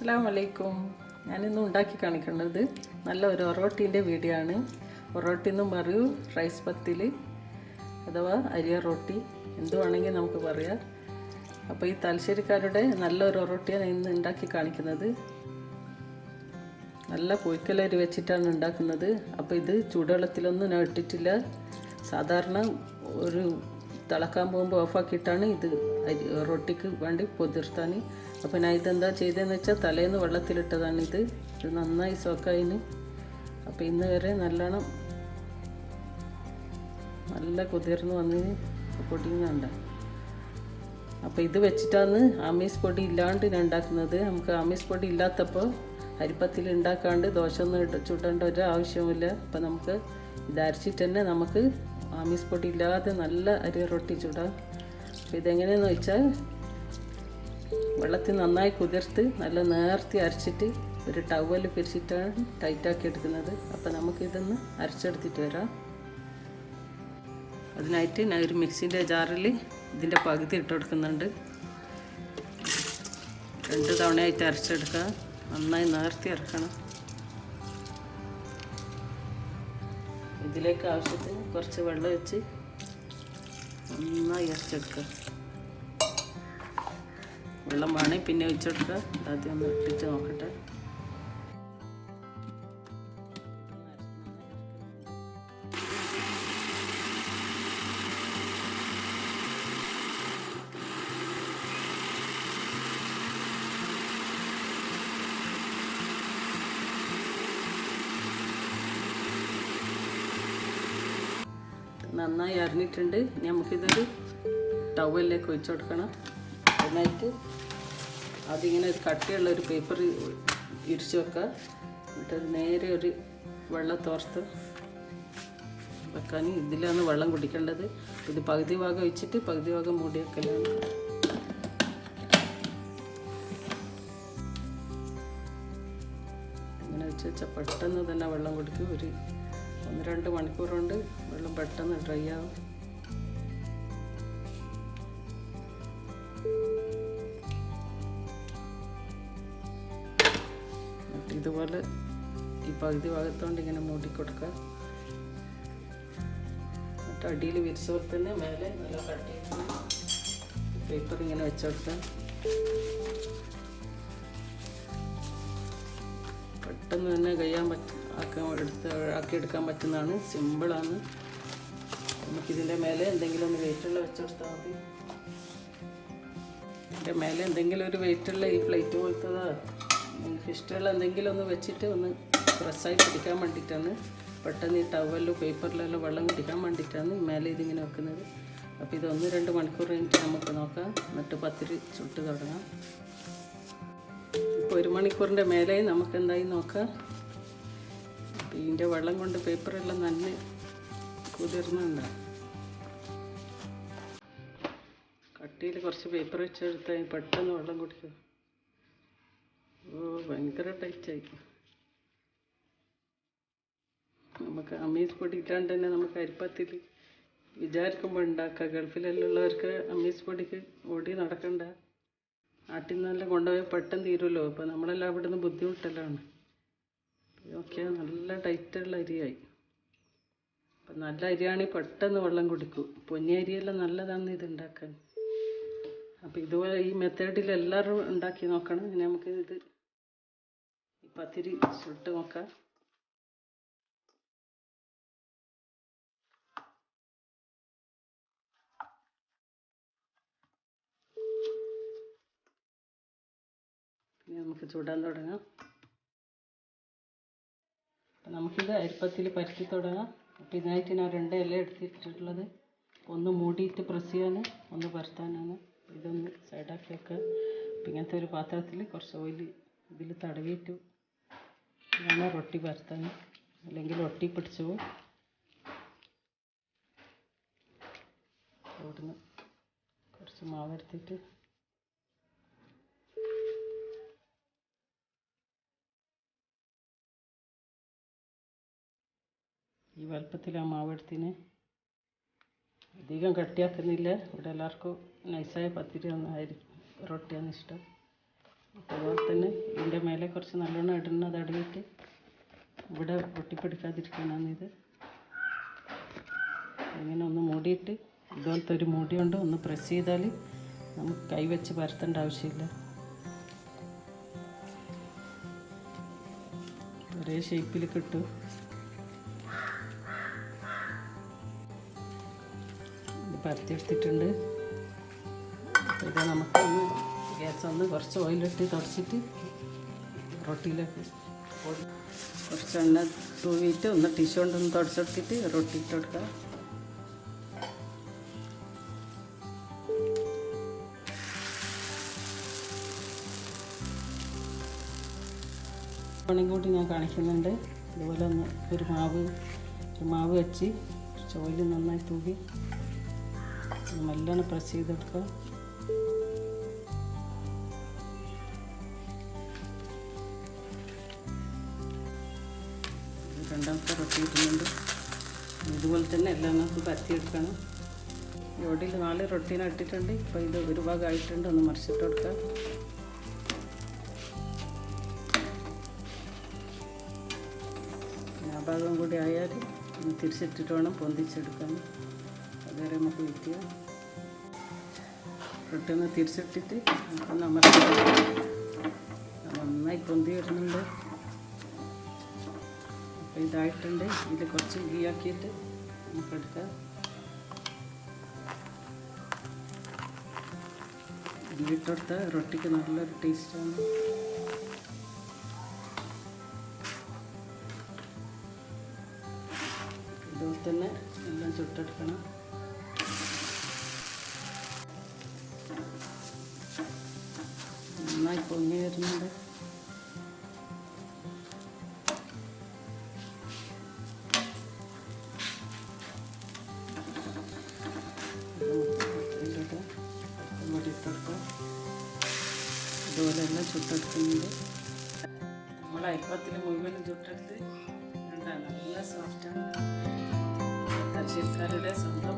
അസ്സാം വലൈക്കും ഞാനിന്ന് ഉണ്ടാക്കി കാണിക്കുന്നത് നല്ല ഒരു ഒറോട്ടീന്റെ വീഡിയോ ആണ് എന്നും പറയൂ റൈസ് പത്തിൽ അഥവാ അരിയ റൊട്ടി എന്തുവാണെങ്കിൽ നമുക്ക് പറയാം. അപ്പോൾ ഈ തലശ്ശേരിക്കാരുടെ നല്ല ഒരു ഒറോട്ടിയാണ് ഇന്ന് ഉണ്ടാക്കി കാണിക്കുന്നത്. നല്ല പൊയ്ക്കലരി വെച്ചിട്ടാണ് ഉണ്ടാക്കുന്നത്. അപ്പോൾ ഇത് ചൂടുവെള്ളത്തിലൊന്നും ഞാൻ ഇട്ടിട്ടില്ല. സാധാരണ ഒരു തിളക്കാൻ പോകുമ്പോൾ ഓഫാക്കിയിട്ടാണ് ഇത് റൊട്ടിക്ക് വേണ്ടി പൊതിർത്താൻ അപ്പോൾ ഞാൻ ഇതെന്താ ചെയ്തതെന്ന് വെച്ചാൽ തലേന്ന് വെള്ളത്തിലിട്ടതാണ് ഇത് ഇത് നന്നായി സോക്കായിന് അപ്പോൾ ഇന്ന് വരെ നല്ലോണം നല്ല കുതിർന്ന് വന്നിന് പൊടിയുന്നുണ്ട് അപ്പോൾ ഇത് വെച്ചിട്ടാണ് ആമീസ് പൊടി ഇല്ലാണ്ട് ഞാൻ ഉണ്ടാക്കുന്നത്. നമുക്ക് ആമീസ് പൊടി ഇല്ലാത്തപ്പോൾ അരിപ്പത്തിൽ ഉണ്ടാക്കാണ്ട് ദോശ ഒന്നും ഇട്ട് ചുടേണ്ട ഒരു ആവശ്യവുമില്ല. അപ്പം നമുക്ക് ഇത് അരച്ചിട്ട് തന്നെ നമുക്ക് ആമീസ് പൊടി ഇല്ലാതെ നല്ല അരി റൊട്ടി ചുടാം. അപ്പോൾ ഇതെങ്ങനെയെന്ന് വെച്ചാൽ വെള്ളത്തിൽ നന്നായി കുതിർത്ത് നല്ല നേർത്തി അരച്ചിട്ട് ഒരു ടവൽ പിരിച്ചിട്ടാണ് ടൈറ്റാക്കി എടുക്കുന്നത്. അപ്പോൾ നമുക്കിതൊന്ന് അരച്ചെടുത്തിട്ട് വരാം. അതിനായിട്ട് ഞാൻ ഒരു മിക്സിന്റെ ജാറിൽ ഇതിന്റെ പകുതി ഇട്ട് കൊടുക്കുന്നുണ്ട്. രണ്ട് തവണയായിട്ട് അരച്ചെടുക്കുക. നന്നായി നേർത്തി ഇറക്കണം ഇതിലേക്ക് ആവശ്യത്തിന് കുറച്ച് വെള്ളം വെച്ച് നന്നായി അരച്ചെടുക്കുക. വെള്ളം വേണമെങ്കിൽ പിന്നെ ഒഴിച്ചെടുക്കുക ആദ്യം ഒന്ന് ഇട്ടിച്ച് നോക്കട്ടെ. നന്നായി അറിഞ്ഞിട്ടുണ്ട് നമുക്കിതൊരു ടവലിലേക്ക് ഒഴിച്ചു കൊടുക്കണം അതിനായിട്ട് അതിങ്ങനെ ഒരു കട്ടിയുള്ള ഒരു പേപ്പർ ഇരിച്ചു വെക്കുക. എന്നിട്ട് നേരെ ഒരു വെള്ളം തോർത്ത് വെക്കാൻ ഇതിലാണ് വെള്ളം കുടിക്കേണ്ടത്. ഇത് പകുതി ഭാഗം ഒഴിച്ചിട്ട് പകുതി ഭാഗം മൂടി വെക്കലാണ് അങ്ങനെ വെച്ച് വെച്ചാൽ പെട്ടെന്ന് തന്നെ വെള്ളം കുടിക്കും. ഒരു ഒന്ന് രണ്ട് മണിക്കൂർ കൊണ്ട് വെള്ളം പെട്ടെന്ന് ഡ്രൈ ആവും. ഇതുപോലെ ഈ പകുതി ഭാഗത്തോണ്ട് ഇങ്ങനെ മൂടി കൊടുക്കുക. എന്നിട്ട് അടിയിൽ വിരിച്ച പോലെ തന്നെ മേലെ നല്ല കട്ടി പേപ്പർ ഇങ്ങനെ വെച്ചെടുക്കുക പെട്ടെന്ന് തന്നെ കഴിയാൻ പറ്റും ആക്കാൻ എടുത്ത് ആക്കിയെടുക്കാൻ പറ്റുന്നതാണ്. സിമ്പിളാണ് നമുക്കിതിന്റെ മേലെ എന്തെങ്കിലും ഒന്ന് വെയിറ്റുള്ള വെച്ചെടുത്താൽ മതി. ഇതിന്റെ മേലെ എന്തെങ്കിലും ഒരു വെയിറ്റുള്ള ഈ പ്ലേറ്റ് പോലത്തതാ നിങ്ങൾക്ക് ഇഷ്ടമുള്ള എന്തെങ്കിലും ഒന്ന് വെച്ചിട്ട് ഒന്ന് പ്രസ്സായി പിടിക്കാൻ വേണ്ടിയിട്ടാണ്. പെട്ടെന്ന് ഈ ടവലിലും പേപ്പറിലെല്ലാം വെള്ളം കുടിക്കാൻ വേണ്ടിയിട്ടാണ് മേലെ ഇതിങ്ങനെ വെക്കുന്നത്. അപ്പോൾ ഇത് ഒന്ന് രണ്ട് മണിക്കൂർ കഴിഞ്ഞിട്ട് നമുക്ക് നോക്കാം. എന്നിട്ട് പത്തിരി ചുട്ട് തുടങ്ങാം. ഇപ്പോൾ ഒരു മണിക്കൂറിന്റെ മേലെ നമുക്ക് എന്തായി നോക്കാം. ഇതിന്റെ വെള്ളം കൊണ്ട് പേപ്പറെല്ലാം നല്ല കുതിർന്നുണ്ട്. കട്ടിയിൽ കുറച്ച് പേപ്പർ വെച്ചെടുത്താൽ പെട്ടെന്ന് വെള്ളം കുടിക്കും. ഭയങ്കര ടൈറ്റായി നമുക്ക് അമീസ് പൊടി ഇല്ലാണ്ട് തന്നെ നമുക്ക് അരിപ്പത്തിൽ വിചാരിക്കുമ്പോൾ ഉണ്ടാക്കുക ഗൾഫിലെല്ലുള്ളവർക്ക് അമീസ് പൊടിക്ക് ഓടി നടക്കണ്ട. നാട്ടിൽ നിന്നെല്ലാം കൊണ്ടുപോയി പെട്ടെന്ന് തീരുമല്ലോ അപ്പോൾ നമ്മളെല്ലാം അവിടെ നിന്ന് ബുദ്ധിമുട്ടെല്ലാം ഓക്കെ നല്ല ടൈറ്റുള്ള അരിയായി. അപ്പം നല്ല അരിയാണെങ്കിൽ പെട്ടെന്ന് വെള്ളം കുടിക്കും. പൊന്നി അരിയെല്ലാം നല്ലതാണ് ഇത് ഉണ്ടാക്കാൻ അപ്പോൾ ഇതുപോലെ ഈ മെത്തേഡിൽ എല്ലാവരും ഉണ്ടാക്കി നോക്കണം. നമുക്ക് ഇത് പത്തിരി ചുട്ട് നോക്കാം. നമുക്ക് ചൂടാൻ തുടങ്ങാം. നമുക്കിത് അരിപ്പത്തിൽ പരത്തി തുടങ്ങാം. അപ്പം ഇതിനായിട്ട് ഞാൻ രണ്ട് ഇല എടുത്തിട്ടുള്ളത്. ഒന്ന് മൂടിയിട്ട് പ്രസ് ചെയ്യാൻ ഒന്ന് പരത്താനാണ്. ഇതൊന്ന് സൈഡാക്കി വെക്കുക ഇങ്ങനത്തെ ഒരു പാത്രത്തിൽ കുറച്ച് ഓയിൽ ഇതിൽ തടവിയിട്ട് വേണം റൊട്ടി പരത്താൻ. അല്ലെങ്കിൽ ഒട്ടി പിടിച്ചു പോകും അവിടുന്ന് കുറച്ച് മാവെടുത്തിട്ട് ഈ വലുപ്പത്തിൽ ആ മാവെടുത്തിന് അധികം കട്ടിയാക്കുന്നില്ല. ഇവിടെ എല്ലാവർക്കും നൈസായ പത്തിരി ഒന്നായിരിക്കും റൊട്ടിയാണ് ഇഷ്ടം. അതുപോലെ തന്നെ ഇതിന്റെ മേലെ കുറച്ച് നല്ലോണം ഇടണം അത് അടങ്ങിയിട്ട് ഇവിടെ ഇത് ഇങ്ങനെ ഒന്ന് മൂടിയിട്ട് ഇതുപോലത്തെ ഒരു മൂടി കൊണ്ട് ഒന്ന് പ്രസ് ചെയ്താൽ നമുക്ക് കൈവച്ച് പരത്തേണ്ട ആവശ്യമില്ല. ഒരേ ഷേപ്പിൽ കിട്ടും. ഇത് പരത്തിയെടുത്തിട്ടുണ്ട് ഇത് നമുക്കൊന്ന് ഗ്യാസ് ഒന്ന് കുറച്ച് ഓയിലിട്ട് തുടച്ചിട്ട് റൊട്ടിയിലേക്ക് കുറച്ച് എണ്ണ തൂവിയിട്ട് ഒന്ന് ടിഷ്യൂ കൊണ്ടൊന്ന് തുടച്ചെടുത്തിട്ട് റൊട്ടി ഇട്ട് കൊടുക്കുക പണി കൂടി ഞാൻ കാണിക്കുന്നുണ്ട്. ഇതുപോലെ ഒന്ന് ഒരു മാവ് ഒരു മാവ് വെച്ച് ചോയിൽ നന്നായി തൂകി നല്ലോണം പ്രസ് ചെയ്തെടുക്കുക രണ്ടാമത്തെ റൊട്ടി ഇടുന്നുണ്ട് ഇതുപോലെ തന്നെ എല്ലാം നമുക്ക് പരത്തിയെടുക്കണം ഇവിടെ നാല് റൊട്ടീനെ ഇട്ടിട്ടുണ്ട്. ഇപ്പോൾ ഇത് ഒരു ഭാഗമായിട്ടുണ്ട് ഒന്ന് മറിച്ചിട്ട് കൊടുക്കാം. ആ ഭാഗം കൂടി ആയാൽ ഒന്ന് തിരിച്ചിട്ടിട്ട് വേണം പൊന്തിച്ചെടുക്കാൻ. അതുവരെ നമുക്ക് വിൽക്കുക ഒന്ന് തിരിച്ചിട്ടിട്ട് നമ്മൾ നന്നായി പൊന്തി വരുന്നുണ്ട്. ഇതായിട്ടുണ്ട്. ഇതിൽ കുറച്ച് ഗീ ആക്കിയിട്ട് നമുക്ക് എടുക്കാം. ഗീ ഇട്ടെടുത്താൽ റൊട്ടിക്ക് നല്ലൊരു ടേസ്റ്റാണ് ഇതുപോലെ തന്നെ എല്ലാം ചുട്ടെടുക്കണം. നന്നായി പൊങ്ങി വരുന്നുണ്ട്. എല്ലാം ചുട്ടെടുക്കുന്നുണ്ട്. നമ്മൾ അയപ്പത്തിൽ മുഴുവനും ചുട്ടെടുത്ത് നല്ല സോഫ്റ്റാണ് തലശ്ശേരിക്കാരുടെ സ്വന്തം